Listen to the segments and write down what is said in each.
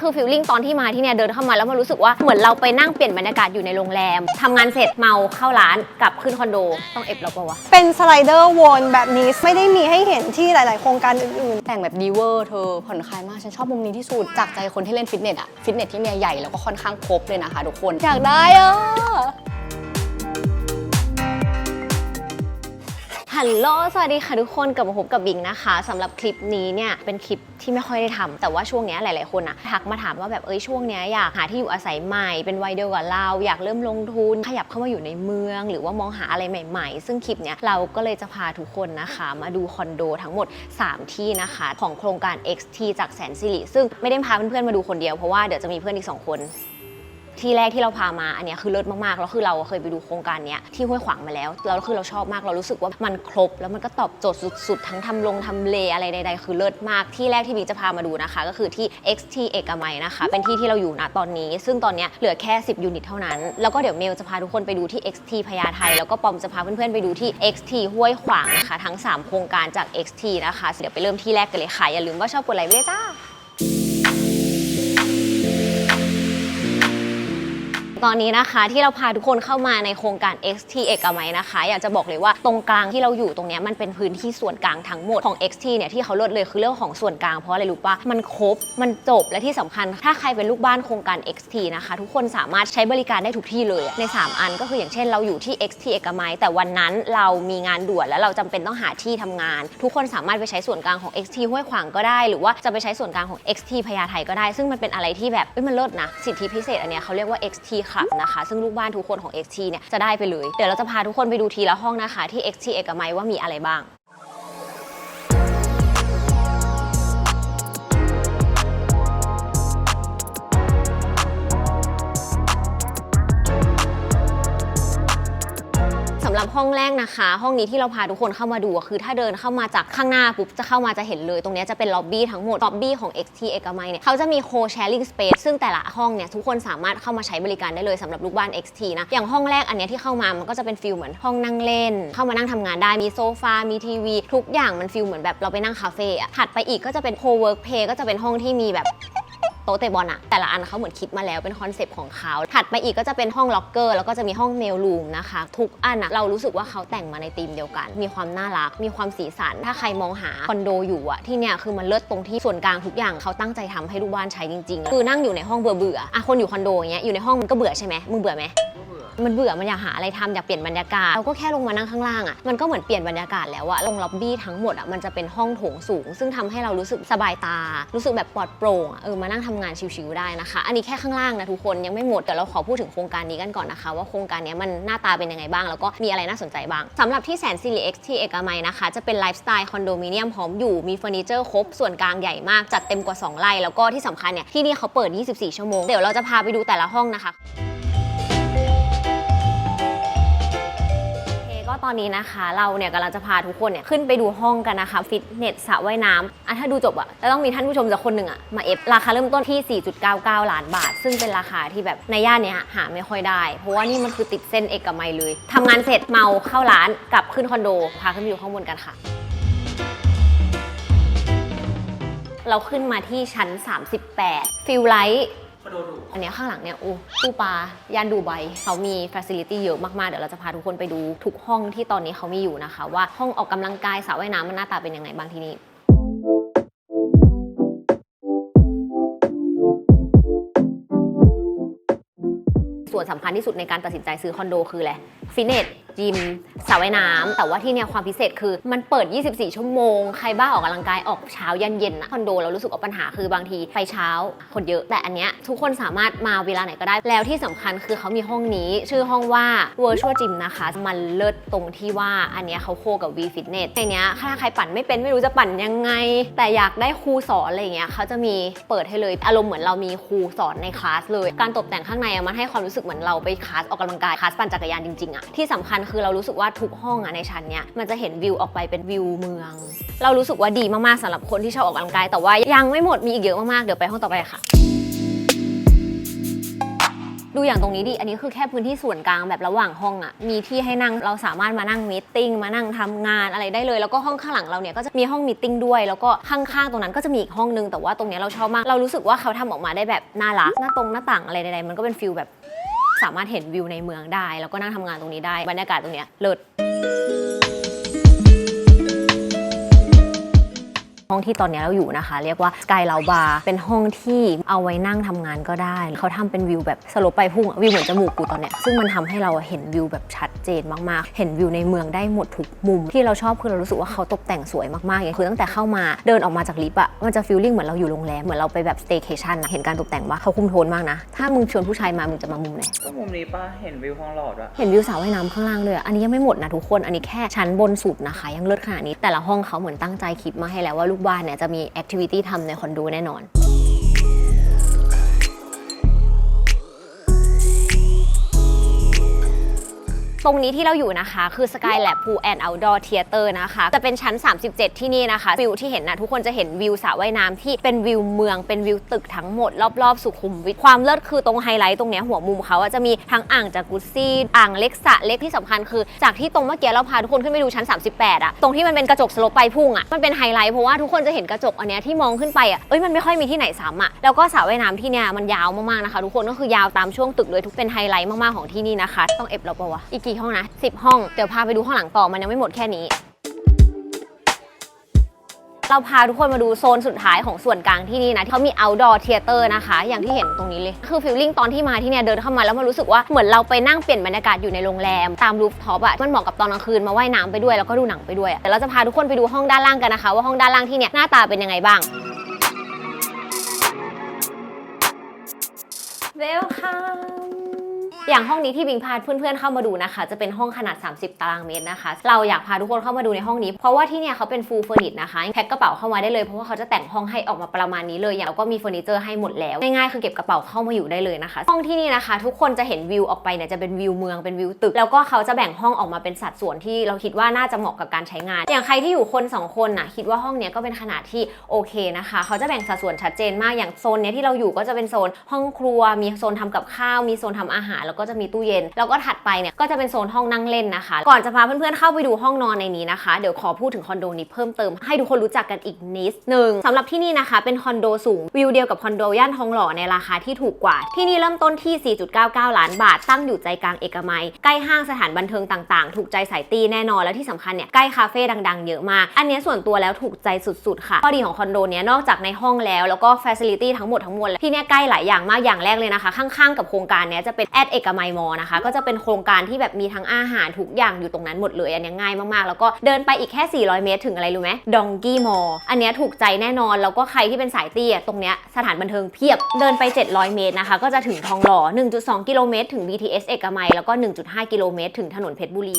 คือฟิลลิ่งตอนที่มาที่เนี่ยเดินเข้ามาแล้วมันรู้สึกว่าเหมือนเราไปนั่งเปลี่ยนบรรยากาศอยู่ในโรงแรมทำงานเสร็จเมาเข้าร้านกลับขึ้นคอนโดต้องเอฟเราปะวะ เป็นสไลเดอร์วนแบบนี้ไม่ได้มีให้เห็นที่หลาย ๆ โครงการอื่น แต่งแบบดีเวอร์เธอผ่อนคลายมากฉันชอบมุมนี้ที่สุดจากใจคนที่เล่นฟิตเนสอะฟิตเนสที่เนี่ยใหญ่แล้วก็ค่อนข้างครบเลยนะคะทุกคนอยากได้อะ ฮัลโหล สวัสดีค่ะทุกคนกลับมาพบกับบิงนะคะสำหรับคลิปนี้เนี่ยเป็นคลิปที่ไม่ค่อยได้ทำแต่ว่าช่วงนี้หลาย ๆ คนอะทักมาถามว่าแบบเอ้ยช่วงนี้อยากหาที่อยู่อาศัยใหม่ เป็นวัยเดียวกับเรา อยากเริ่มลงทุน ขยับเข้ามาอยู่ในเมือง หรือว่ามองหาอะไรใหม่ ๆ ซึ่งคลิปเนี้ยเราก็เลยจะพาทุกคนนะคะ มาดูคอนโดทั้งหมด 3 ที่นะคะ ของโครงการ XT จากแสนสิริซึ่งไม่ได้พาเพื่อน ๆ มาดูคนเดียวเพราะว่าเดี๋ยวจะมีเพื่อนอีกสองคน ที่แรกที่เราพามาอันเนี้ยคือเลิศมากๆแล้วคือเราเคยไปดูโครงการเนี้ยที่ห้วยขวางมาแล้วแล้วคือเราชอบมากเรารู้สึกว่ามันครบ แล้วมันก็ตอบโจทย์สุด ๆ ทั้งทำลงทำเลอะไรใดๆ คือเลิศมากที่แรกที่บิ๊กจะพามาดูนะคะ ก็คือที่ XT เอกมัยนะคะ เป็นที่ที่เราอยู่นะตอนนี้ ซึ่งตอนเนี้ยเหลือแค่ 10 ยูนิตเท่านั้น แล้วก็เดี๋ยวเมลจะพาทุกคนไปดูที่ XT พญาไทแล้วก็ปอมจะพาเพื่อนๆไปดูที่ XT ห้วยขวางนะคะทั้ง 3 โครงการจาก XT นะคะเดี๋ยวไปเริ่มที่แรกกันเลยค่ะอย่าลืมว่าชอบกดไลค์ไว้เลยจ้า ตอนนี้นะคะที่เราพาทุกคนเข้ามาในโครงการ XT เอกมัยนะคะ อยากจะบอกเลยว่าตรงกลางที่เราอยู่ตรงนี้มันเป็นพื้นที่ส่วนกลางทั้งหมดของ XT เนี่ยที่เขาลิศเลยคือเรื่องของส่วนกลางเพราะอะไรรู้ปะมันครบมันจบและที่สำคัญ ถ้าใครเป็นลูกบ้านโครงการ XT นะคะ ทุกคนสามารถใช้บริการได้ทุกที่เลยใน 3 อันก็คืออย่างเช่นเราอยู่ที่ XT เอกมัย แต่วันนั้นเรามีงานด่วนแล้วเราจำเป็นต้องหาที่ทำงาน ทุกคนสามารถไปใช้ส่วนกลางของ XT ห้วยขวางก็ได้ หรือว่าจะไปใช้ส่วนกลางของ XT พญาไทก็ได้ ซึ่งมันเป็นอะไรที่แบบมันเลิศนะสิทธิพิเศษอันเนี้ยเขาเรียกว่า XT ลับนะคะ ซึ่งลูกบ้านทุกคนของ XT เนี่ยจะได้ไปเลย เดี๋ยวเราจะพาทุกคนไปดูทีละห้องนะคะที่ XT เอกมัยว่ามีอะไรบ้าง หรับห้องแรกนะคะ ห้องนี้ที่เราพาทุกคนเข้ามาดูคือถ้าเดินเข้ามาจากข้างหน้าปุ๊บจะเข้ามาจะเห็นเลย ตรงนี้จะเป็นล็อบบี้ทั้งหมดล็อบบี้ของ XT เอกมัยเนี่ยเขาจะมี co-sharing space ซึ่งแต่ละห้องเนี่ยทุกคนสามารถเข้ามาใช้บริการได้เลยสำหรับลูกบ้าน XT นะอย่างห้องแรกอันเนี้ยที่เข้ามามันก็จะเป็นฟิลเหมือนห้องนั่งเล่น เข้ามานั่งทำงานได้มีโซฟา มีทีวี ทุกอย่างมันฟิลเหมือนแบบเราไปนั่งคาเฟ่อะถัดไปอีกก็จะเป็น co-work play ก็จะเป็นห้องที่มีแบบ โต๊ะเตะบอลอะแต่ละอันเขาเหมือนคิดมาแล้วเป็นคอนเซปต์ของเขาถัดไปอีกก็จะเป็นห้องล็อกเกอร์แล้วก็จะมีห้องเมลรูมนะคะ ทุกอันอะเรารู้สึกว่าเขาแต่งมาในธีมเดียวกัน มีความน่ารัก มีความสีสัน ถ้าใครมองหาคอนโดอยู่อะที่เนี่ยคือมันเลิศตรงที่ส่วนกลางทุกอย่างเขาตั้งใจทำให้ลูกบ้านใช้จริงๆคือนั่งอยู่ในห้องเบื่อเบื่ออะคนอยู่คอนโดอย่างเงี้ยอยู่ในห้องมันก็เบื่อใช่ไหมมึงเบื่อไหม มันเบื่อมันอยากหาอะไรทำอยากเปลี่ยนบรรยากาศเราก็แค่ลงมานั่งข้างล่างอะ่ะมันก็เหมือนเปลี่ยนบรรยากาศแล้วอะลงล็อบบี้ทั้งหมดอะ่ะมันจะเป็นห้องโถงสูง ซึ่งทำให้เรารู้สึกสบายตา รู้สึกแบบปลอดโปร่งอะเออมานั่งทำงานชิวๆได้นะคะ อันนี้แค่ข้างล่างนะทุกคนยังไม่หมดเดี๋ยวเราขอพูดถึงโครงการนี้กันก่อนนะคะ ว่าโครงการนี้มันหน้าตาเป็นยังไงบ้าง แล้วก็มีอะไรน่าสนใจบ้างสำหรับที่แสนสิริ X ที่เอกมัยนะคะ จะเป็นไลฟ์สไตล์คอนโดมิเนียมพร้อมอยู่มีเฟอร์นิเจอร์ครบส่วนกลางใหญ่มากจัดเต็มกว่า2ไร่แล้วก็ที่สำคัญเนี่ยที่นี่เขาเปิด 24 ชั่วโมงเดี๋ยวเราจะพาไปดูแต่ละห้องนะคะ โอเคก็ตอนนี้นะคะ เราเนี่ยกำลังจะพาทุกคนเนี่ยขึ้นไปดูห้องกันนะคะฟิตเนสสระว่ายน้ำอะถ้าดูจบอะจะต้องมีท่านผู้ชมจากคนหนึ่งอะมาเอฟราคาเริ่มต้นที่ 4.99 ล้านบาท ซึ่งเป็นราคาที่แบบในย่านเนี้ยหาไม่ค่อยได้ เพราะว่านี่มันคือติดเส้นเอกมัยเลยทำงานเสร็จเมาเข้าร้านกลับขึ้นคอนโดพาขึ้นไปดูข้างบนกันค่ะเราขึ้นมาที่ชั้น 38 ฟิลไลท์ อันเนี้ยข้างหลังเนี่ยอู้ตู้ปลาย่านดูไบเขามีฟ a ซิลิตี้เยอะมากๆ เดี๋ยวเราจะพาทุกคนไปดูทุกห้องที่ตอนนี้เขามีอยู่นะคะ ว่าห้องออกกำลังกายสระว่ายน้ำมันหน้าตาเป็นยังไงบ้างที่นี่ ส่วนสำคัญที่สุดในการตัดสินใจซื้อคอนโดคืออะไรฟิตเนส จิมสระว่ายน้ำแต่ว่าที่เนี่ยความพิเศษคือมันเปิด 24 ชั่วโมง ใครบ้าออกกำลังกายออกเช้ายันเย็นนะคอนโดเรารู้สึกว่าปัญหาคือบางทีไปเช้าคนเยอะ แต่อันเนี้ยทุกคนสามารถมาเวลาไหนก็ได้ แล้วที่สำคัญคือเขามีห้องนี้ ชื่อห้องว่า Virtual Gym นะคะ มันเลิศตรงที่ว่าอันเนี้ยเขาโคกับ V Fitness ในเนี้ยถ้าใครปั่นไม่เป็นไม่รู้จะปั่นยังไง แต่อยากได้ครูสอนอะไรเงี้ยเขาจะมีเปิดให้เลยอารมณ์เหมือนเรามีครูสอนในคลาสเลย การตกแต่งข้างในมันให้ความรู้สึกเหมือนเราไปคลาสออกกำลังกายคลาสปั่นจักรยานจริงๆอะที่สำคัญคือเรารู้สึกว่าทุกห้องอะในชั้นเนี้ยมันจะเห็นวิวออกไปเป็นวิวเมือง เรารู้สึกว่าดีมากๆสำหรับคนที่ชอบออกกำลังกายแต่ว่ายังไม่หมดมีอีกเยอะมากๆเดี๋ยวไปห้องต่อไปค่ะดูอย่างตรงนี้ดิ อันนี้คือแค่พื้นที่ส่วนกลางแบบระหว่างห้องอะมีที่ให้นั่ง เราสามารถมานั่งมีตติ้ง มานั่งทำงานอะไรได้เลย แล้วก็ห้องข้างหลังเราเนี่ยก็จะมีห้องมีตติ้งด้วย แล้วก็ข้างๆตรงนั้นก็จะมีอีกห้องนึง แต่ว่าตรงนี้เราชอบมาก เรารู้สึกว่าเขาทำออกมาได้แบบน่ารัก หน้าตรงหน้าต่างอะไรใดๆ มันก็เป็นฟิลแบบ สามารถเห็นวิวในเมืองได้ แล้วก็นั่งทำงานตรงนี้ได้บรรยากาศตรงเนี้ยเลิศ ห้องที่ตอนนี้เราอยู่นะคะ เรียกว่า Sky l a u Bar เป็นห้องที่เอาไว้นั่งทำงานก็ได้ เขาทำเป็นวิวแบบสโลปไปพุ่งอะวิวเหมือนจมูกกูตอนเนี้ยซึ่งมันทำให้เราเห็นวิวแบบชัดเจนมากๆ เห็นวิวในเมืองได้หมดทุกมุม ที่เราชอบคือเรารู้สึกว่าเขาตกแต่งสวยมากๆอย่างคือตั้งแต่เข้ามาเดินออกมาจากลิฟต์อะมันจะฟีลลิ่งเหมือนเราอยู่โรงแรมเหมือนเราไปแบบสเต y c a t i o n อะเห็นการตกแต่งว่าเขาคุมโทนมากนะถ้ามึงชวนผู้ชายมามึงจะมามุมไหนก็มุมนี้ป่ะเห็นวิวห้องหลอดอะเห็นวิวสระว่ายน้ำข้างล่างเลยอะอันนี้ยังไม่หมดนะทุกคนอันนี้แค่ชั้นบนสุดนะคะ ยังเลิศขนาดนี้แต่ละห้องเขาเหมือนตั้งใจคิดมาให้แล้วว่าลูกบ้านเนี่ยจะมีแอคทิวิตี้ทำในคอนโดแน่นอน ตรงนี้ที่เราอยู่นะคะ คือ Sky Lab Pool and Outdoor Theater นะคะ จะเป็นชั้น 37 ที่นี่นะคะวิวที่เห็นนะทุกคนจะเห็นวิวสระว่ายน้ำที่เป็นวิวเมืองเป็นวิวตึกทั้งหมด รอบๆ สุขุมวิทความเลิศคือตรงไฮไลท์ตรงเนี้ยหัวมุมเขาจะมีทั้งอ่างจากกุซี่อ่างเล็กสระเล็กที่สำคัญคือ จากที่ตรงเมื่อกี้เราพาทุกคนขึ้นไปดูชั้น 38อะตรงที่มันเป็นกระจกสโลปไปพุ่งอะมันเป็นไฮไลท์เพราะว่าทุกคนจะเห็นกระจกอันเนี้ยที่มองขึ้นไปอะเอ้ยมันไม่ค่อยมีที่ไหนซ้ำอะแล้วก็สระว่ายน้ำที่เนี่ยมันยาวมากๆนะคะ ทุกคนก็คือยาวตามช่วงตึกเลยทุกเป็นไฮไลท์มากๆของที่นี่นะคะ ต้องเอฟเราปะวะอีกกี่ห้องนะ10 ห้อง เดี๋ยวพาไปดูข้างหลังต่อมันยังไม่หมดแค่นี้ เราพาทุกคนมาดูโซนสุดท้ายของส่วนกลางที่นี่นะที่เขามี outdoor theater นะคะ อย่างที่เห็นตรงนี้เลย คือฟิลลิ่งตอนที่มาที่เนี่ยเดินเข้ามาแล้วมันรู้สึกว่าเหมือนเราไปนั่งเปลี่ยนบรรยากาศอยู่ในโรงแรม ตามรูฟท็อปอะมันเหมาะกับตอนกลางคืนมาว่ายน้ำไปด้วยแล้วก็ดูหนังไปด้วยเดี๋ยวเราจะพาทุกคนไปดูห้องด้านล่างกันนะคะ ว่าห้องด้านล่างที่เนี่ยหน้าตาเป็นยังไงบ้างเวลคัม อย่างห้องนี้ที่บิงพาเพื่อนๆเข้ามาดูนะคะ จะเป็นห้องขนาด 30 ตารางเมตรนะคะ เราอยากพาทุกคนเข้ามาดูในห้องนี้ เพราะว่าที่เนี่ยเขาเป็นฟูลเฟอร์นิชนะคะแพ็คกระเป๋าเข้ามาได้เลยเพราะว่าเขาจะแต่งห้องให้ออกมาประมาณนี้เลยอย่างเราก็มีเฟอร์นิเจอร์ให้หมดแล้วง่ายๆคือเก็บกระเป๋าเข้ามาอยู่ได้เลยนะคะ ห้องที่นี่นะคะ ทุกคนจะเห็นวิวออกไปเนี่ยจะเป็นวิวเมืองเป็นวิวตึก แล้วก็เขาจะแบ่งห้องออกมาเป็นสัดส่วนที่เราคิดว่าน่าจะเหมาะกับการใช้งาน อย่างใครที่อยู่คนสองคนน่ะคิดว่าห้องเนี้ยก็เป็นขนาดที่โอเคนะคะ เขาจะแบ่งสัดส่วนชัดเจนมากอย่างโซนเนี้ยที่เราอยู่ก็จะเป็นโซนห้องครัว มีโซนทำกับข้าวมีโซนทำอาหารแล้วก็จะมีตู้เย็น แล้วก็ถัดไปเนี่ยก็จะเป็นโซนห้องนั่งเล่นนะคะ ก่อนจะพาเพื่อนๆเข้าไปดูห้องนอนในนี้นะคะ เดี๋ยวขอพูดถึงคอนโดนี้เพิ่มเติมให้ทุกคนรู้จักกันอีกนิดนึงสำหรับที่นี่นะคะ เป็นคอนโดสูงวิวเดียวกับคอนโดย่านทองหล่อในราคาที่ถูกกว่า ที่นี่เริ่มต้นที่ 4.99 ล้านบาท ตั้งอยู่ใจกลางเอกมัย ใกล้ห้างสถานบันเทิงต่างๆ ถูกใจสายตีแน่นอน และที่สำคัญเนี่ยใกล้คาเฟ่ดังๆ เยอะมาก อันนี้ส่วนตัวแล้วถูกใจสุดๆ ค่ะข้อดีของคอนโดเนี้ยนอกจากในห้องแล้วแล้วก็ฟ a ซิลิตี้ทั้งหมดทั้งมวลที่เนี้ยใกล้หลายอย่างมากอย่างแรกเลยนะคะ ข้างๆ กับโครงการเนี้ยจะเป็นแอดเอกกมัยมอนะคะ ก็จะเป็นโครงการที่แบบมีทั้งอาหารทุกอย่างอยู่ตรงนั้นหมดเลย อันนี้ง่ายมากๆ แล้วก็เดินไปอีกแค่ 400 เมตรถึงอะไรรู้ไหมดองกี้มออันนี้ถูกใจแน่นอน แล้วก็ใครที่เป็นสายเตี้ยตรงเนี้ยสถานบันเทิงเพียบ เดินไป 700 เมตรนะคะ ก็จะถึงทองหล่อ 1.2 กิโลเมตรถึง BTS เอกมัย แล้วก็ 1.5 กิโลเมตรถึงถนนเพชรบุรี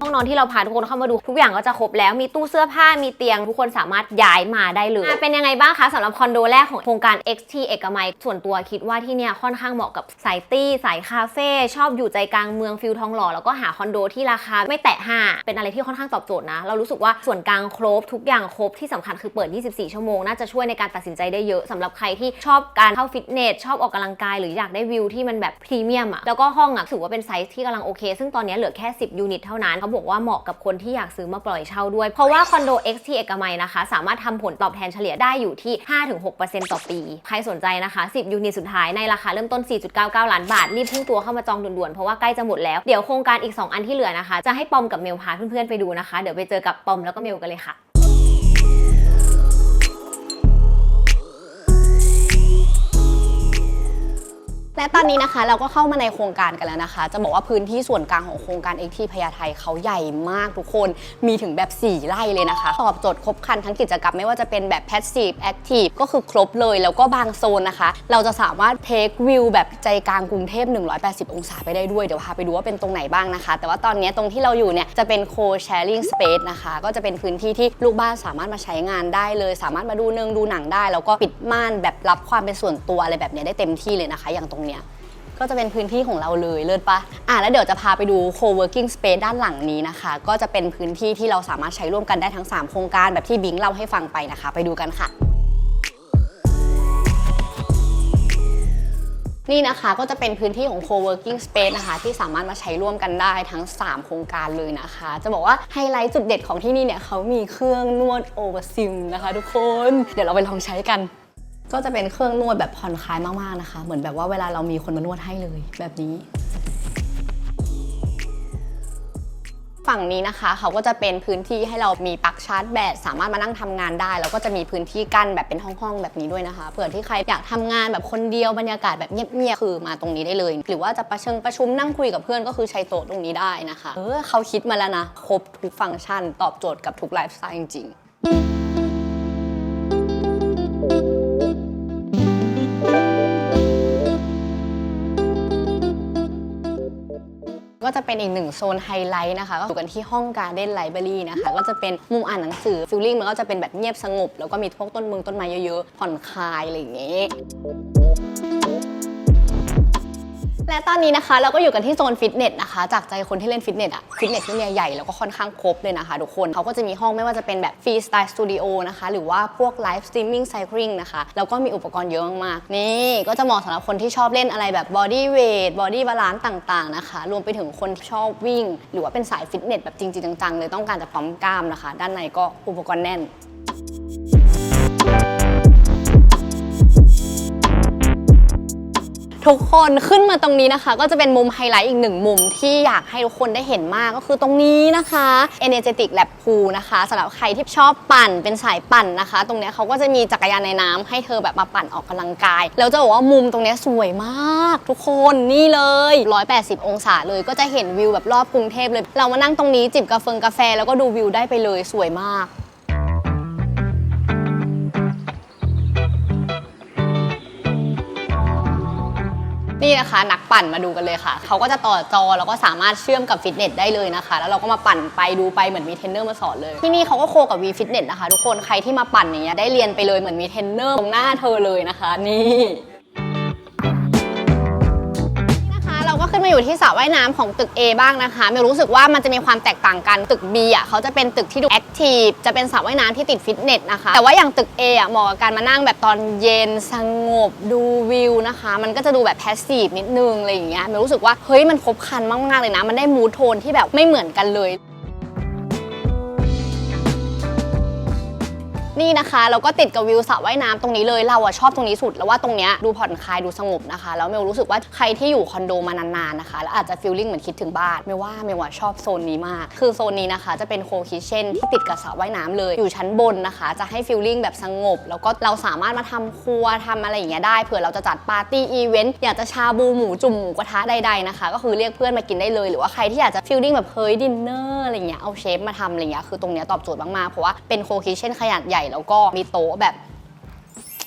ห้องนอนที่เราพาทุกคนเข้ามาดูทุกอย่างก็จะครบแล้วมีตู้เสื้อผ้ามีเตียงทุกคนสามารถย้ายมาได้เลยเป็นยังไงบ้างคะสำหรับคอนโดแรกของโครงการ XT เอกมัยส่วนตัวคิดว่าที่เนี่ยค่อนข้างเหมาะกับสายตี้สายคาเฟ่ชอบอยู่ใจกลางเมืองฟิลทองหล่อแล้วก็หาคอนโดที่ราคาไม่แตะห้าเป็นอะไรที่ค่อนข้างตอบโจทย์นะ เรารู้สึกว่าส่วนกลางครบทุกอย่างครบที่สำคัญคือเปิด 24 ชั่วโมง น่าจะช่วยในการตัดสินใจได้เยอะสำหรับใครที่ชอบการเข้าฟิตเนสชอบออกกำลังกายหรืออยากได้วิวที่มันแบบพรีเมียมอะแล้วก็ห้องอะถือว่าเป็นไซส์ที่กำลังโอเค ซึ่งตอนนี้เหลือแค่ 10 ยูนิตเท่านั้นเขาบอกว่าเหมาะกับคนที่อยากซื้อมาปล่อยเช่าด้วย เพราะว่าคอนโด XT เอกมัยนะคะ สามารถทำผลตอบแทนเฉลี่ยได้อยู่ที่ 5-6%ต่อปี ใครสนใจนะคะ 10 ยูนิตสุดท้ายในราคาเริ่มต้น 4.99 ล้านบาท รีบพุ่งตัวเข้ามาจองด่วนๆ เพราะว่าใกล้จะหมดแล้ว เดี๋ยวโครงการอีก 2 อันที่เหลือนะคะ จะให้ปอมกับเมลพาเพื่อนๆไปดูนะคะ เดี๋ยวไปเจอกับปอมแล้วก็เมลกันเลยค่ะ และตอนนี้นะคะเราก็เข้ามาในโครงการกันแล้วนะคะ จะบอกว่าพื้นที่ส่วนกลางของโครงการเอ็กทีพญาไทเขาใหญ่มากทุกคนมีถึงแบบ 4 ไร่เลยนะคะ ตอบโจทย์ครบครันทั้งกิจกรรมไม่ว่าจะเป็นแบบ Passive Active ก็คือครบเลยแล้วก็บางโซนนะคะ เราจะสามารถเทควิวแบบใจกลางกรุงเทพ 180 องศาไปได้ด้วย เดี๋ยวพาไปดูว่าเป็นตรงไหนบ้างนะคะ แต่ว่าตอนนี้ตรงที่เราอยู่เนี่ยจะเป็น co-sharing space นะคะก็จะเป็นพื้นที่ที่ลูกบ้านสามารถมาใช้งานได้เลย สามารถมาดูเนืองดูหนังได้ แล้วก็ปิดม่านแบบรับความเป็นส่วนตัวอะไรแบบนี้ได้เต็มที่เลยนะคะ อย่างตรงเนี้ยก็จะเป็นพื้นที่ของเราเลยเลิศปะอะแล้วเดี๋ยวจะพาไปดู co-working space ด้านหลังนี้นะคะ ก็จะเป็นพื้นที่ที่เราสามารถใช้ร่วมกันได้ทั้ง 3 โครงการแบบที่บิงเล่าให้ฟังไปนะคะ ไปดูกันค่ะนี่นะคะก็จะเป็นพื้นที่ของ co-working space นะคะ ที่สามารถมาใช้ร่วมกันได้ทั้ง 3 โครงการเลยนะคะ จะบอกว่าไฮไลท์จุดเด็ดของที่นี่เนี่ยเขามีเครื่องนวดโอเวอร์ซิมนะคะ ทุกคน เดี๋ยวเราไปลองใช้กัน ก็จะเป็นเครื่องนวดแบบผ่อนคลายมากๆนะคะ เหมือนแบบว่าเวลาเรามีคนมานวดให้เลยแบบนี้ ฝั่งนี้นะคะเขาก็จะเป็นพื้นที่ให้เรามีปลั๊กชาร์จแบตสามารถมานั่งทำงานได้ แล้วก็จะมีพื้นที่กั้นแบบเป็นห้องๆแบบนี้ด้วยนะคะ เผื่อที่ใครอยากทำงานแบบคนเดียวบรรยากาศแบบเงียบๆคือมาตรงนี้ได้เลย หรือว่าจะประชิงประชุมนั่งคุยกับเพื่อนก็คือใช้โต๊ะตรงนี้ได้นะคะ เออเขาคิดมาแล้วนะครบทุกฟังก์ชัน ตอบโจทย์กับทุกไลฟ์สไตล์จริงๆ ก็จะเป็นอีกหนึ่งโซนไฮไลท์นะคะ ก็อยู่กันที่ห้องการ์เด้นไลบรารีนะคะ ก็จะเป็นมุมอ่านหนังสือฟิลลิ่งมันก็จะเป็นแบบเงียบสงบ แล้วก็มีพวกต้นมึงต้นไม้เยอะๆผ่อนคลายอะไรอย่างเงี้ย และตอนนี้นะคะเราก็อยู่กันที่โซนฟิตเนสนะคะ จากใจคนที่เล่นฟิตเนสอะฟิตเนสที่เนี่ยใหญ่แล้วก็ค่อนข้างครบเลยนะคะทุกคนเขาก็จะมีห้องไม่ว่าจะเป็นแบบฟรีสไตล์สตูดิโอนะคะ หรือว่าพวกไลฟ์สตรีมมิ่งไซคลิงนะคะแล้วก็มีอุปกรณ์เยอะมากๆนี่ก็จะเหมาะสำหรับคนที่ชอบเล่นอะไรแบบบอดี้เวทบอดี้บาลานซ์ต่างๆนะคะ รวมไปถึงคนที่ชอบวิ่ง หรือว่าเป็นสายฟิตเนสแบบจริงๆจังๆเลยต้องการจะปั๊มกล้ามนะคะ ด้านในก็อุปกรณ์แน่น ทุกคนขึ้นมาตรงนี้นะคะ ก็จะเป็นมุมไฮไลท์อีกหนึ่งมุมที่อยากให้ทุกคนได้เห็นมากก็คือตรงนี้นะคะ Energetic Lab Pool นะคะสำหรับใครที่ชอบปั่นเป็นสายปั่นนะคะ ตรงเนี้ยเขาก็จะมีจักรยานในน้ำให้เธอแบบมาปั่นออกกำลังกาย แล้วจะบอกว่ามุมตรงเนี้ยสวยมาก ทุกคนนี่เลย 180 องศาเลยก็จะเห็นวิวแบบรอบกรุงเทพเลย เรามานั่งตรงนี้จิบกาแฟกาแฟแล้วก็ดูวิวได้ไปเลยสวยมาก นี่นะคะนักปั่นมาดูกันเลยค่ะ เขาก็จะต่อจอแล้วก็สามารถเชื่อมกับฟิตเนสได้เลยนะคะ แล้วเราก็มาปั่นไปดูไปเหมือนมีเทรนเนอร์มาสอนเลย ที่นี่เขาก็โคกับ V Fitness นะคะ ทุกคนใครที่มาปั่นอย่างเงี้ยได้เรียนไปเลยเหมือนมีเทรนเนอร์ตรงหน้าเธอเลยนะคะ นี่ ขึ้นมาอยู่ที่สระว่ายน้ำของตึก A บ้างนะคะเมลรู้สึกว่ามันจะมีความแตกต่างกันตึก B อะเขาจะเป็นตึกที่ดูแอคทีฟจะเป็นสระว่ายน้ำที่ติดฟิตเนสนะคะแต่ว่าอย่างตึก A อะเหมาะกับการมานั่งแบบตอนเย็นสงบดูวิวนะคะ มันก็จะดูแบบแพสซีฟนิดนึงอะไรอย่างเงี้ยเมลรู้สึกว่าเฮ้ยมันครบคันมากๆเลยนะ มันได้มูทโทนที่แบบไม่เหมือนกันเลย นี่นะคะเราก็ติดกับวิวสระว่ายน้ำตรงนี้เลยเราอะชอบตรงนี้สุด แล้วว่าตรงเนี้ยดูผ่อนคลายดูสงบนะคะ แล้วเมลรู้สึกว่าใครที่อยู่คอนโดมานานๆนะคะ แล้วอาจจะฟีลลิ่งเหมือนคิดถึงบ้านเมลว่าเมลว่าชอบโซนนี้มาก คือโซนนี้นะคะ จะเป็นโคคิเช่นที่ติดกับสระว่ายน้ำเลย อยู่ชั้นบนนะคะ จะให้ฟีลลิ่งแบบสงบ แล้วก็เราสามารถมาทำครัวทำอะไรอย่างเงี้ยได้เผื่อเราจะจัดปาร์ตี้อีเวนต์อยากจะชาบูหมูจุ่มหมูกระทะใดๆนะคะ ก็คือเรียกเพื่อนมากินได้เลยหรือว่าใครที่อยากจะฟีลลิ่งแบบเฮ้ยดินเนอร์อะไรเงี้ยเอาเชฟมาทำอะไรเงี้ยคือตรงเนี้ยตอบโจทย์มากๆเพราะว่าเป็นโคคิเช่นขนาดใหญ่แล้วก็มีโต๊ะแบบ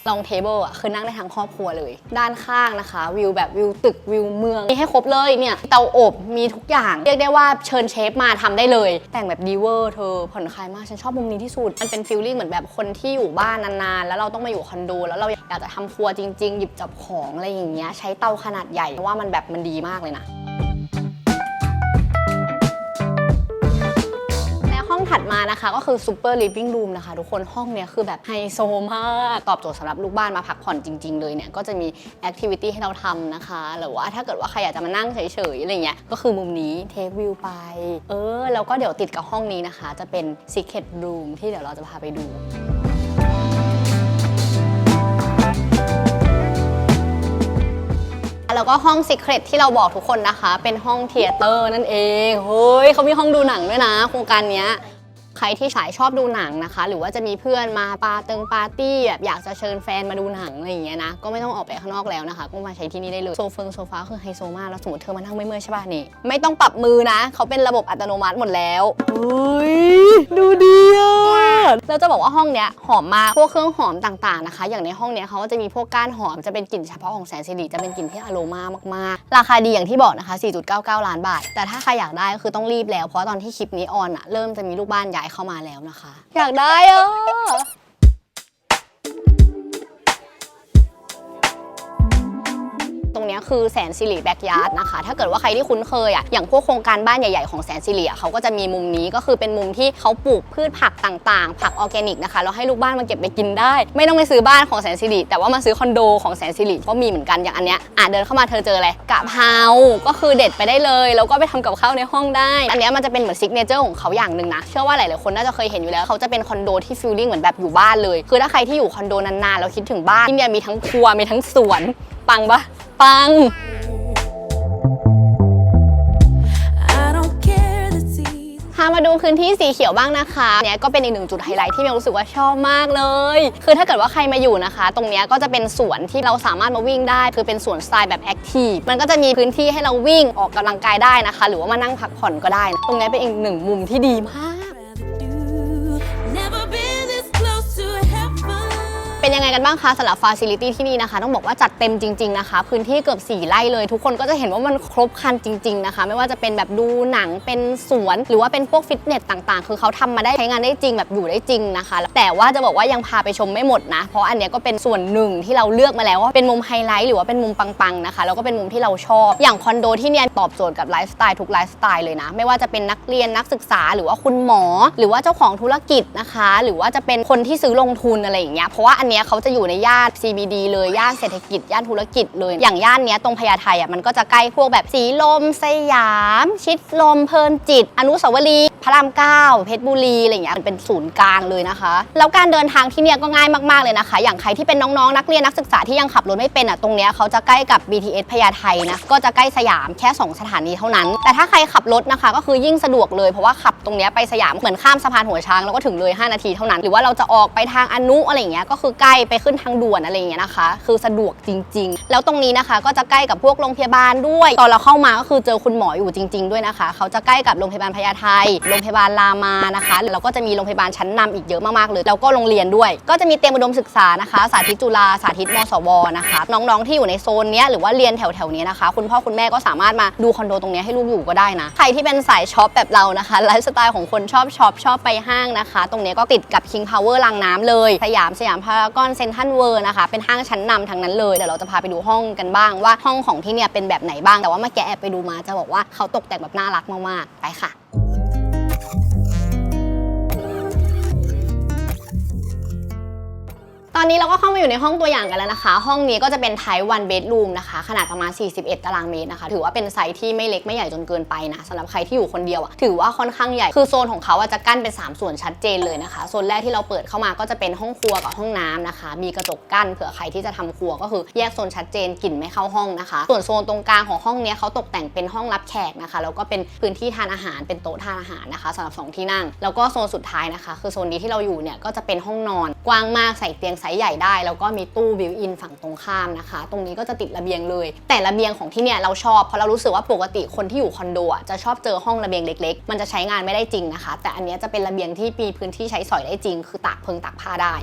ลองเทเบิลอะคือนั่งได้ทั้งครอบครัวเลย ด้านข้างนะคะ วิวแบบวิวตึกวิวเมือง มีให้ครบเลยเนี่ย เตาอบมีทุกอย่าง เรียกได้ว่าเชิญเชฟมาทำได้เลย แต่งแบบดีเวอร์เธอผ่อนคลายมาก ฉันชอบมุมนี้ที่สุด มันเป็นฟิลลิ่งเหมือนแบบคนที่อยู่บ้านนานๆ แล้วเราต้องมาอยู่คอนโด แล้วเราอยากจะทำครัวจริง ๆ หยิบจับของอะไรอย่างเงี้ยใช้เตาขนาดใหญ่เพราะว่ามันแบบมันดีมากเลยนะ ถัดมานะคะก็คือ Super Living Room นะคะทุกคนห้องเนี้ยคือแบบไฮโซมากตอบโจทย์สำหรับลูกบ้านมาพักผ่อนจริง ๆ เลยเนี่ยก็จะมีแอคทิวิตี้ให้เราทำนะคะหรือว่าถ้าเกิดว่าใครอยากจะมานั่งเฉยๆอะไรเงี้ยก็คือมุมนี้เทควิวไป เออ แล้วก็เดี๋ยวติดกับห้องนี้นะคะ จะเป็น Secret Room ที่เดี๋ยวเราจะพาไปดูแล้วก็ห้อง Secret ที่เราบอกทุกคนนะคะ เป็นห้องเทเตอร์นั่นเอง เฮ้ยเขามีห้องดูหนังด้วยนะ โครงการเนี้ย ใครที่สายชอบดูหนังนะคะ หรือว่าจะมีเพื่อนมาปาเติงปาร์ตี้แบบอยากจะเชิญแฟนมาดูหนังอะไรอย่างเงี้ยนะก็ไม่ต้องออกไปข้างนอกแล้วนะคะ ก็มาใช้ที่นี่ได้เลยโซเฟิงโซฟาคือไฮโซมากแล้วสมมติเธอมานั่งไม่เมื่อยใช่ป่ะนี่ไม่ต้องปรับมือนะเขาเป็นระบบอัตโนมัติหมดแล้วเฮ้ยดูดีอะเราจะบอกว่าห้องเนี้ยหอมมากพวกเครื่องหอมต่างๆนะคะ อย่างในห้องเนี้ยเขาก็จะมีพวกก้านหอมจะเป็นกลิ่นเฉพาะของแสนสิริจะเป็นกลิ่นที่อโรมามากๆ ราคาดีอย่างที่บอกนะคะ 4.99 ล้านบาท แต่ถ้าใครอยากได้ก็คือต้องรีบแล้วเพราะว่าตอนที่คลิปนี้ออนอะเริ่มจะมีลูกบ้านย้ายเข้ามาแล้วนะคะ อยากได้อะ นี้คือแสนสิริแบ็กยาร์ดนะคะ ถ้าเกิดว่าใครที่คุ้นเคยอะอย่างพวกโครงการบ้านใหญ่ๆของแสนสิริอะเขาก็จะมีมุมนี้ก็คือเป็นมุมที่เขาปลูกพืชผักต่างๆ ผักออร์แกนิกนะคะแล้วให้ลูกบ้านมาเก็บไปกินได้ ไม่ต้องไปซื้อบ้านของแสนสิริแต่ว่ามาซื้อคอนโดของแสนสิริก็มีเหมือนกันอย่างอันเนี้ยอะเดินเข้ามาเธอเจออะไรกะเพราก็คือเด็ดไปได้เลย แล้วก็ไปทำกับข้าวในห้องได้ อันเนี้ยมันจะเป็นเหมือนซิกเนเจอร์ของเขาอย่างหนึ่งนะเชื่อว่าหลายๆคนน่าจะเคยเห็นอยู่แล้วเขาจะเป็นคอนโดที่ฟิลลิ่งเหมือนแบบอยู่บ้านเลย คือถ้าใครที่อยู่คอนโดนานๆแล้วคิดถึงบ้านที่เนี่ยมีทั้งครัวมีทั้งสวนปังปะ ปัง I don't care the seas. พามาดูพื้นที่สีเขียวบ้างนะคะเนี่ยก็เป็นอีกหนึ่งจุดไฮไลท์ที่เมย์รู้สึกว่าชอบมากเลย คือถ้าเกิดว่าใครมาอยู่นะคะ ตรงเนี้ยก็จะเป็นสวนที่เราสามารถมาวิ่งได้ คือเป็นสวนสไตล์แบบแอคทีฟ มันก็จะมีพื้นที่ให้เราวิ่งออกกำลังกายได้นะคะ หรือว่ามานั่งพักผ่อนก็ได้นะตรงเนี้ยเป็นอีกหนึ่งมุมที่ดีมาก ยังไงกันบ้างคะสำหรับฟาซิลิตี้ที่นี่นะคะ ต้องบอกว่าจัดเต็มจริง ๆนะคะ พื้นที่เกือบ 4ไร่เลย ทุกคนก็จะเห็นว่ามันครบครันจริง ๆนะคะ ไม่ว่าจะเป็นแบบดูหนังเป็นสวน หรือว่าเป็นพวกฟิตเนสต่างๆ คือเขาทำมาได้ใช้งานได้จริงแบบอยู่ได้จริงนะคะ แต่ว่าจะบอกว่ายังพาไปชมไม่หมดนะ เพราะอันเนี้ยก็เป็นส่วนหนึ่งที่เราเลือกมาแล้วว่าเป็นมุมไฮไลท์หรือว่าเป็นมุมปังๆนะคะแล้วก็เป็นมุมที่เราชอบ อย่างคอนโดที่เนี่ยตอบโจทย์กับไลฟ์สไตล์ทุกไลฟ์สไตล์เลยนะ ไม่ว่าจะเป็นนักเรียนนักศึกษา หรือว่าคุณหมอ หรือว่าเจ้าของธุรกิจนะคะ หรือว่าจะเป็นคนที่ซื้อลงทุนอะไรอย่างเงี้ยเพราะว่าอันเนี้ยเขาจะอยู่ในย่าน CBD เลยย่านเศรษฐกิจย่านธุรกิจเลย อย่างย่านเนี้ยตรงพญาไทอะมันก็จะใกล้พวกแบบสีลมสยาม ชิดลมเพลินจิต อนุสาวรีย์พระรามเก้าเพชรบุรีอะไรอย่างเงี้ยมันเป็นศูนย์กลางเลยนะคะ แล้วการเดินทางที่เนี่ยก็ง่ายมากๆเลยนะคะ อย่างใครที่เป็นน้องๆนักเรียนนักศึกษาที่ยังขับรถไม่เป็นอะตรงเนี้ยเขาจะใกล้กับ BTS พญาไทนะก็จะใกล้สยามแค่ 2 สถานีเท่านั้น แต่ถ้าใครขับรถนะคะ ก็คือยิ่งสะดวกเลยเพราะว่าขับตรงเนี้ยไปสยามเหมือนข้ามสะพานหัวช้างแล้วก็ถึงเลย 5 นาทีเท่านั้น หรือว่าเราจะออกไปทางอนุอะไรอย่างเงี้ยก็คือใกล้ไปขึ้นทางด่วนอะไรอย่างเงี้ยนะคะ คือสะดวกจริง ๆ แล้วตรงนี้นะคะ ก็จะใกล้กับพวกโรงพยาบาลด้วย ตอนเราเข้ามาก็คือเจอคุณหมออยู่จริง ๆ ด้วยนะคะ เขาจะใกล้กับโรงพยาบาลพญาไทโรงพยาบาลรามานะคะ แล้วก็จะมีโรงพยาบาลชั้นนำอีกเยอะมากๆเลย แล้วก็โรงเรียนด้วย ก็จะมีเตรียมอุดมศึกษานะคะ สาธิตจุฬาสาธิตมสวนะคะ น้องๆที่อยู่ในโซนเนี้ยหรือว่าเรียนแถวๆนี้นะคะ คุณพ่อคุณแม่ก็สามารถมาดูคอนโดตรงนี้ให้ลูกอยู่ก็ได้นะ ใครที่เป็นสายช็อปแบบเรานะคะไลฟ์สไตล์ของคนชอบช็อปชอบไปห้างนะคะ ตรงนี้ก็ติดกับ King Power รางน้ำเลย สยามสยามพารากอนเซ็นทรัลเวิร์นะคะ เป็นห้างชั้นนำทั้งนั้นเลย เดี๋ยวเราจะพาไปดูห้องกันบ้างว่าห้องของที่เนี่ยเป็นแบบไหนบ้าง แต่ว่าเมื่อกี้แอบไปดูมาจะบอกว่าเขาตกแต่งแบบน่ารักมากๆ ไปค่ะ ตอนนี้เราก็เข้ามาอยู่ในห้องตัวอย่างกันแล้วนะคะ ห้องนี้ก็จะเป็นไทป์วันเบดรูมนะคะ ขนาดประมาณ 41 ตารางเมตรนะคะ ถือว่าเป็นไซส์ที่ไม่เล็กไม่ใหญ่จนเกินไปนะสำหรับใครที่อยู่คนเดียวอะถือว่าค่อนข้างใหญ่ คือโซนของเขาอะจะกั้นเป็น 3 ส่วนชัดเจนเลยนะคะ โซนแรกที่เราเปิดเข้ามาก็จะเป็นห้องครัวกับห้องน้ำนะคะ มีกระจกกั้นเผื่อใครที่จะทำครัวก็คือแยกโซนชัดเจนกลิ่นไม่เข้าห้องนะคะ ส่วนโซนตรงกลางของห้องนี้เขาตกแต่งเป็นห้องรับแขกนะคะแล้วก็เป็นพื้นที่ทานอาหารเป็นโต๊ะทานอาหารนะคะสำหรับสองที่นั่ง แล้วก็โซนสุดท้ายนะคะ คือโซนนี้ที่เราอยู่เนี่ยก็จะเป็นห้องนอนกว้างมากใส่เตียงส์ใหญ่ได้ แล้วก็มีตู้วิวอินฝั่งตรงข้ามนะคะ ตรงนี้ก็จะติดระเบียงเลย แต่ระเบียงของที่เนี่ยเราชอบเพราะเรารู้สึกว่าปกติคนที่อยู่คอนโดจะชอบเจอห้องระเบียงเล็ก ๆ มันจะใช้งานไม่ได้จริงนะคะ แต่อันเนี้ยจะเป็นระเบียงที่มีพื้นที่ใช้สอยได้จริง คือตากเพิงตากผ้าได้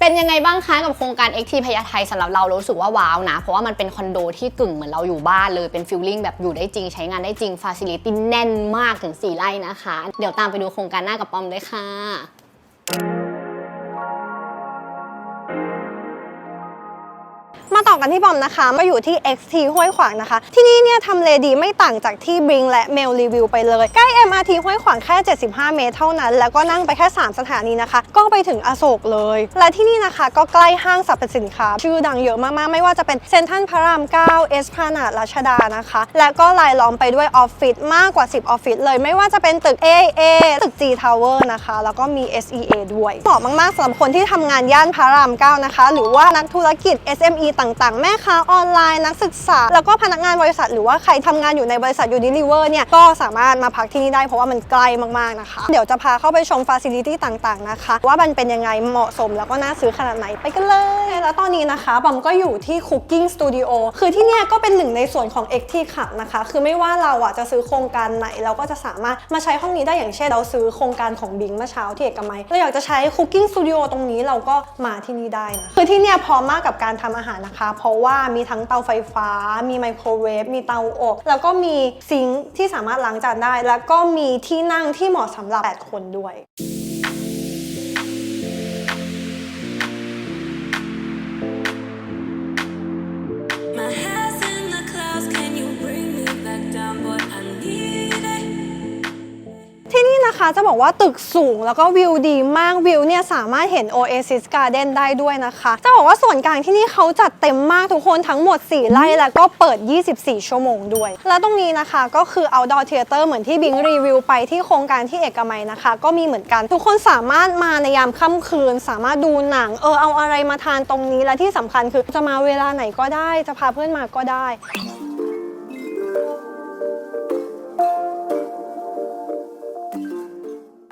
เป็นยังไงบ้างคะกับโครงการ XT พญาไทสำหรับเรารารู้สึกว่าว้าวนะ เพราะว่ามันเป็นคอนโดที่กึ่งเหมือนเราอยู่บ้านเลยเป็นฟิลลิ่งแบบอยู่ได้จริงใช้งานได้จริงฟาซิลิตี้แน่นมากถึง 4 ไร่นะคะ เดี๋ยวตามไปดูโครงการหน้ากับปอมเลยค่ะ ต่อกันที่บอมนะคะมาอยู่ที่ XT ห้วยขวางนะคะ ที่นี่เนี่ยทำเลดีไม่ต่างจากที่บริงและเมลรีวิวไปเลย ใกล้ MRT ห้วยขวางแค่ 75 เมตรเท่านั้น แล้วก็นั่งไปแค่ 3 สถานีนะคะ ก็ไปถึงอโศกเลย และที่นี่นะคะก็ใกล้ห้างสรรพสินค้า ชื่อดังเยอะมากๆ ไม่ว่าจะเป็นเซ็นทรัลพระราม9เอสพานาดรัชดานะคะ และก็รายล้อมไปด้วยออฟฟิศมากกว่า 10 ออฟฟิศเลย ไม่ว่าจะเป็นตึก AA ตึก G Tower นะคะ แล้วก็มี SEA ด้วยเหมาะมากๆสำหรับคนที่ทำงานย่านพระราม9นะคะหรือว่านักธุรกิจ SME ต่างๆ แม่ค้าออนไลน์นักศึกษา แล้วก็พนักงานบริษัท หรือว่าใครทำงานอยู่ในบริษัทยูนิลิเวอร์เนี่ยก็สามารถมาพักที่นี่ได้เพราะว่ามันใกล้มากๆนะคะ เดี๋ยวจะพาเข้าไปชมฟาซิลิตี้ต่างๆนะคะ ว่ามันเป็นยังไงเหมาะสมแล้วก็น่าซื้อขนาดไหนไปกันเลย แล้วตอนนี้นะคะบอมก็อยู่ที่ Cooking Studio คือที่เนี่ยก็เป็นหนึ่งในส่วนของ XT ขับนะคะ คือไม่ว่าเราอะจะซื้อโครงการไหนเราก็จะสามารถมาใช้ห้องนี้ได้อย่างเช่นเราซื้อโครงการของบิงเมื่อเช้าที่เอกมัยเราอยากจะใช้ Cooking Studio ตรงนี้เราก็มาที่นี่ได้นะคือที่เนี่ยพร้อมมากกับการทำอาหารนะคะเพราะว่ามีทั้งเตาไฟฟ้า มีไมโครเวฟมีเตาอบ แล้วก็มีซิงค์ที่สามารถล้างจานได้ แล้วก็มีที่นั่งที่เหมาะสำหรับ 8 คนด้วย จะบอกว่าตึกสูงแล้วก็วิวดีมากวิวเนี่ยสามารถเห็น Oasis Garden ได้ด้วยนะคะ จะบอกว่าส่วนกลางที่นี่เขาจัดเต็มมากทุกคนทั้งหมด 4 ไร่แล้วก็เปิด 24 ชั่วโมงด้วย แล้วตรงนี้นะคะก็คือ outdoor theater เหมือนที่บิงรีวิวไปที่โครงการที่เอกมัยนะคะ ก็มีเหมือนกัน ทุกคนสามารถมาในยามค่ำคืน สามารถดูหนังเออเอาอะไรมาทานตรงนี้และที่สำคัญคือจะมาเวลาไหนก็ได้ จะพาเพื่อนมาก็ได้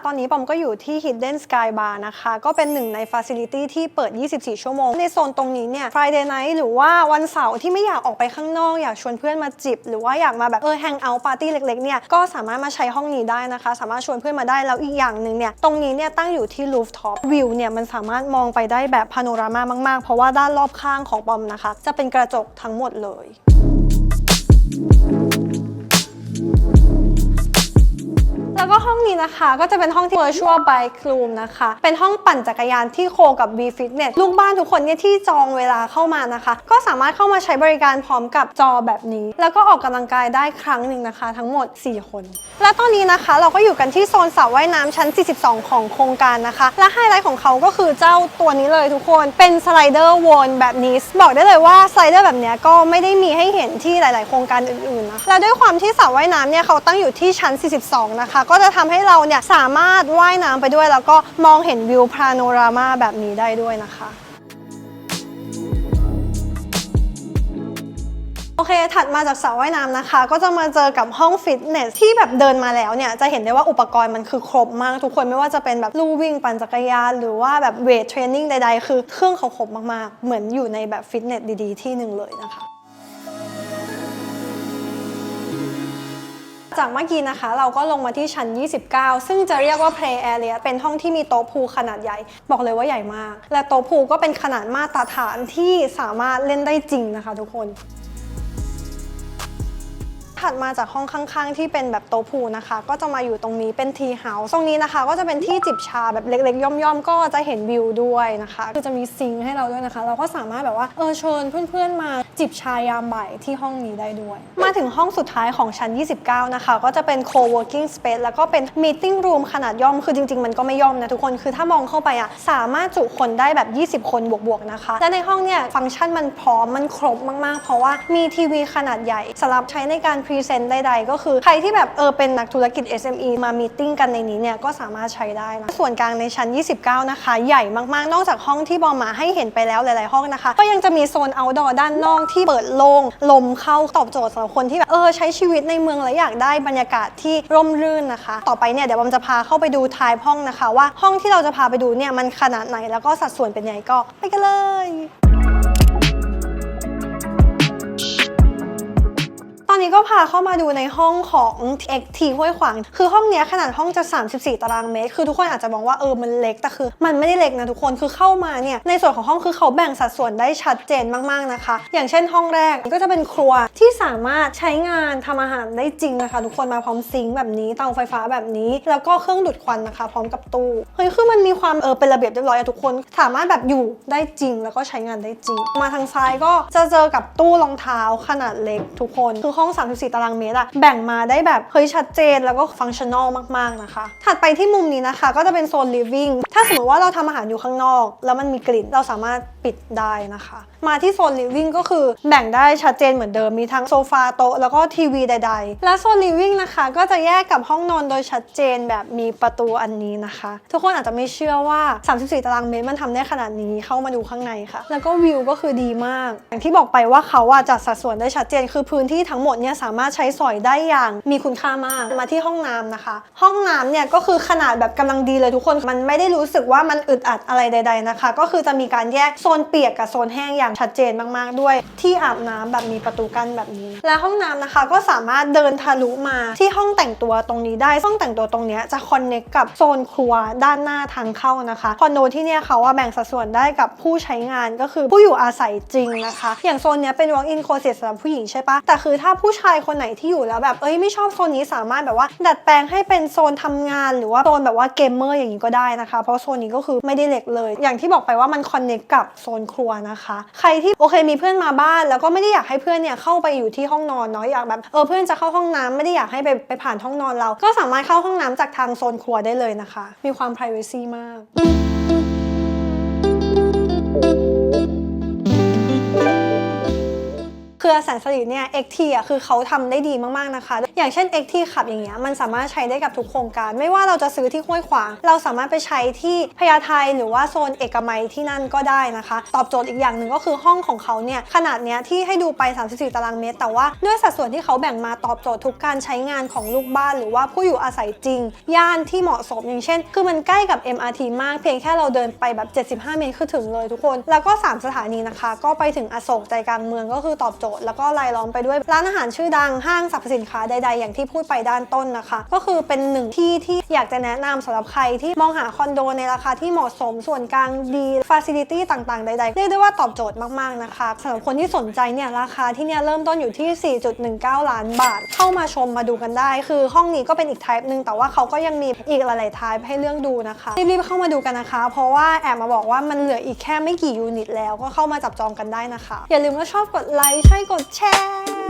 ตอนนี้ปอมก็อยู่ที่ Hidden Sky Bar นะคะ ก็เป็นหนึ่งใน Facility ที่เปิด 24 ชั่วโมง ในโซนตรงนี้เนี่ย Friday night หรือว่าวันเสาร์ที่ไม่อยากออกไปข้างนอก อยากชวนเพื่อนมาจิบ หรือว่าอยากมาแบบเออแฮงเอาท์ปาร์ตี้เล็กๆเนี่ย ก็สามารถมาใช้ห้องนี้ได้นะคะ สามารถชวนเพื่อนมาได้แล้วอีกอย่างหนึ่งเนี่ย ตรงนี้เนี่ยตั้งอยู่ที่ rooftop วิวเนี่ยมันสามารถมองไปได้แบบพาโนรามามากๆ เพราะว่าด้านรอบข้างของปอมนะคะ จะเป็นกระจกทั้งหมดเลย แล้วก็ห้องนี้นะคะก็จะเป็นห้องที่ Virtual Bike Room นะคะ เป็นห้องปั่นจักรยานที่โคกับ V Fitness ลูกบ้านทุกคนเนี่ยที่จองเวลาเข้ามานะคะ ก็สามารถเข้ามาใช้บริการพร้อมกับจอแบบนี้ แล้วก็ออกกำลังกายได้ครั้งหนึ่งนะคะ ทั้งหมด 4 คน และตอนนี้นะคะเราก็อยู่กันที่โซนสระว่ายน้ำชั้น 42 ของโครงการนะคะ และไฮไลท์ของเขาก็คือเจ้าตัวนี้เลยทุกคนเป็นสไลเดอร์วนแบบนี้บอกได้เลยว่าสไลเดอร์แบบนี้ก็ไม่ได้มีให้เห็นที่หลาย ๆ โครงการอื่น ๆ นะและด้วยความที่สระว่ายน้ำเนี่ยเขาตั้งอยู่ที่ชั้น 42 นะคะก็จะทำให้เราเนี่ยสามารถว่ายน้ำไปด้วย แล้วก็มองเห็นวิวพาโนรามาแบบนี้ได้ด้วยนะคะโอเค ถัดมาจากสระว่ายน้ำนะคะ ก็จะมาเจอกับห้องฟิตเนสที่แบบเดินมาแล้วเนี่ย จะเห็นได้ว่าอุปกรณ์มันคือครบมาก ทุกคนไม่ว่าจะเป็นแบบลู่วิ่งปั่นจักรยาน หรือว่าแบบเวทเทรนนิ่งใดๆ คือเครื่องเขาครบมากๆ เหมือนอยู่ในแบบฟิตเนสดีๆ ที่หนึ่งเลยนะคะ จากเมื่อกี้นะคะ เราก็ลงมาที่ชั้น 29 ซึ่งจะเรียกว่า play area เป็นห้องที่มีโต๊ะพูขนาดใหญ่ บอกเลยว่าใหญ่มาก และโต๊ะพูก็เป็นขนาดมาตรฐานที่สามารถเล่นได้จริงนะคะทุกคน ถัดมาจากห้องข้างๆ ที่เป็นแบบโต๊ะพูนะคะ ก็จะมาอยู่ตรงนี้เป็นทีเฮาส์ตรงนี้นะคะ ก็จะเป็นที่จิบชาแบบเล็กๆ ย่อมๆ ก็จะเห็นวิวด้วยนะคะ คือจะมีซิงค์ให้เราด้วยนะคะ เราก็สามารถแบบว่าเออเชิญเพื่อนๆมาจิบชายามบ่ายที่ห้องนี้ได้ด้วย มาถึงห้องสุดท้ายของชั้น 29 นะคะ ก็จะเป็น co-working space แล้วก็เป็น meeting room ขนาดย่อมคือจริง ๆ มันก็ไม่ย่อมนะทุกคนคือถ้ามองเข้าไปอะสามารถจุคนได้แบบ 20 คนบวกๆนะคะ และในห้องเนี่ยฟังก์ชันมันพร้อมมันครบมากๆ เพราะว่ามีทีวีขนาดใหญ่สำหรับใช้ในการพรีเซนต์ใดๆก็คือใครที่แบบเออเป็นนักธุรกิจ SME มามีติ้งกันในนี้เนี่ยก็สามารถใช้ได้นะส่วนกลางในชั้น 29 นะคะ ใหญ่มากๆ นอกจากห้องที่บอมมาให้เห็นไปแล้วหลายๆ ห้องนะคะ ก็ยังจะมีโซน outdoor ด้านนอกที่เปิดโล่งลมเข้าตอบโจทย์สำหรับคนที่แบบเออใช้ชีวิตในเมืองแล้วอยากได้บรรยากาศที่ร่มรื่นนะคะ ต่อไปเนี่ยเดี๋ยวบอมจะพาเข้าไปดูทายห้องนะคะ ว่าห้องที่เราจะพาไปดูเนี่ยมันขนาดไหนแล้วก็สัดส่วนเป็นยังไงก็ไปกันเลย อนนี้ก็พาเข้ามาดูในห้องของ XT ห้วยขวาง คือห้องเนี้ยขนาดห้องจะ 34 ตารางเมตร คือทุกคนอาจจะมองว่าเออมันเล็ก แต่คือมันไม่ได้เล็กนะทุกคน คือเข้ามาเนี่ยในส่วนของห้องคือเขาแบ่งสัดส่วนได้ชัดเจนมากๆนะคะ อย่างเช่นห้องแรกก็จะเป็นครัวที่สามารถใช้งานทำอาหารได้จริงนะคะ ทุกคนมาพร้อมซิงค์แบบนี้เตาไฟฟ้าแบบนี้ แล้วก็เครื่องดูดควันนะคะ พร้อมกับตู้เฮ้ยคือมันมีความเออเป็นระเบียบเรียบร้อยอะทุกคน สามารถแบบอยู่ได้จริงแล้วก็ใช้งานได้จริง มาทางซ้ายก็จะเจอกับตู้รองเท้าขนาดเล็กทุกคนคือห้อง34 ตารางเมตรอะแบ่งมาได้แบบเฮ้ยชัดเจนแล้วก็ฟังชั่นอลมากๆนะคะ ถัดไปที่มุมนี้นะคะ ก็จะเป็นโซนลิฟวิ่งถ้าสมมติว่าเราทำอาหารอยู่ข้างนอก แล้วมันมีกลิ่นเราสามารถ ปิดได้นะคะ มาที่โซน living ก็คือแบ่งได้ชัดเจนเหมือนเดิมมีทั้งโซฟาโต๊ะแล้วก็ทีวีใด ๆ และโซน living นะคะ ก็จะแยกกับห้องนอนโดยชัดเจนแบบมีประตูอันนี้นะคะ ทุกคนอาจจะไม่เชื่อว่า 34 ตารางเมตรมันทำได้ขนาดนี้เข้ามาดูข้างในค่ะ แล้วก็วิวก็คือดีมาก อย่างที่บอกไปว่าเขาอะจัดสัดส่วนได้ชัดเจน คือพื้นที่ทั้งหมดเนี่ยสามารถใช้สอยได้อย่างมีคุณค่ามากมาที่ห้องน้ำนะคะ ห้องน้ำเนี่ยก็คือขนาดแบบกำลังดีเลยทุกคนมันไม่ได้รู้สึกว่ามันอึดอัดอะไรใด ๆนะคะ ก็คือจะมีการแยกโซนเปียกกับโซนแห้งอย่างชัดเจนมากๆด้วย ที่อาบน้ำแบบมีประตูกั้นแบบนี้ และห้องน้ำนะคะก็สามารถเดินทะลุมาที่ห้องแต่งตัวตรงนี้ได้ห้องแต่งตัวตรงเนี้ยจะคอนเนคกับโซนครัวด้านหน้าทางเข้านะคะคอนโดที่เนี่ยเขาว่าแบ่งสัดส่วนได้กับผู้ใช้งานก็คือผู้อยู่อาศัยจริงนะคะ อย่างโซนเนี้ยเป็น walk in closet สำหรับผู้หญิงใช่ปะแต่คือถ้าผู้ชายคนไหนที่อยู่แล้วแบบเอ้ยไม่ชอบโซนนี้สามารถแบบว่า ดัดแปลงให้เป็นโซนทำงาน หรือว่าโซนแบบว่าเกมเมอร์อย่างนี้ก็ได้นะคะ เพราะโซนนี้ก็คือไม่ได้เล็กเลย อย่างที่บอกไปว่ามันคอนเนคกับโซซนครัวนะคะ ใครที่โอเคมีเพื่อนมาบ้าน แล้วก็ไม่ได้อยากให้เพื่อนเนี่ยเข้าไปอยู่ที่ห้องนอนเนาะอยากแบบเออเพื่อนจะเข้าห้องน้ำไม่ได้อยากให้ไปไปผ่านห้องนอนเรา ก็สามารถเข้าห้องน้ำจากทางโซนครัวได้เลยนะคะ มีความ p r i เวซีมาก รือแสนสลิดเนี่ย XT อะคือเขาทำได้ดีมากๆนะคะ อย่างเช่น XT ขับอย่างเงี้ยมันสามารถใช้ได้กับทุกโครงการ ไม่ว่าเราจะซื้อที่ห้วยขวาง เราสามารถไปใช้ที่พญาไทหรือว่าโซนเอกมัยที่นั่นก็ได้นะคะ ตอบโจทย์อีกอย่างหนึ่งก็คือห้องของเขาเนี่ยขนาดเนี้ยที่ให้ดูไป 34 ตารางเมตร แต่ว่าด้วยสัดส่วนที่เขาแบ่งมาตอบโจทย์ทุกการใช้งานของลูกบ้าน หรือว่าผู้อยู่อาศัยจริง ย่านที่เหมาะสมอย่างเช่น คือมันใกล้กับ MRT มากเพียงแค่เราเดินไปแบบ 75 เมตรคือถึงเลยทุกคน แล้วก็ 3 สถานีนะคะ ก็ไปถึงอโศกใจกลางเมืองก็คือตอบโจทย์แล้วก็รายล้อมไปด้วยร้านอาหารชื่อดังห้างสรรพสินค้าใด ๆ อย่างที่พูดไปด้านต้นนะคะ ก็คือเป็นหนึ่งที่ที่อยากจะแนะนำสำหรับใครที่มองหาคอนโดในราคาที่เหมาะสมส่วนกลางดีฟ a ซิลิตี้ต่างๆ ใดๆ เรียกได้ว่าตอบโจทย์มากๆนะคะสำหรับคนที่สนใจเนี่ยราคาที่เนี่ยเริ่มต้นอยู่ที่ 4.19 ล้านบาท เข้ามาชมมาดูกันได้ คือห้องนี้ก็เป็นอีก type หนึ่งแต่ว่าเขาก็ยังมีอีกหลายๆ type ให้เลือกดูนะคะรีบๆเข้ามาดูกันนะคะ เพราะว่าแอบมาบอกว่ามันเหลืออีกแค่ไม่กี่ยูนิตแล้วก็เข้ามาจับจองกันได้นะคะ อย่าลืมว่าชอบกดไลค์ใช่กดแชร์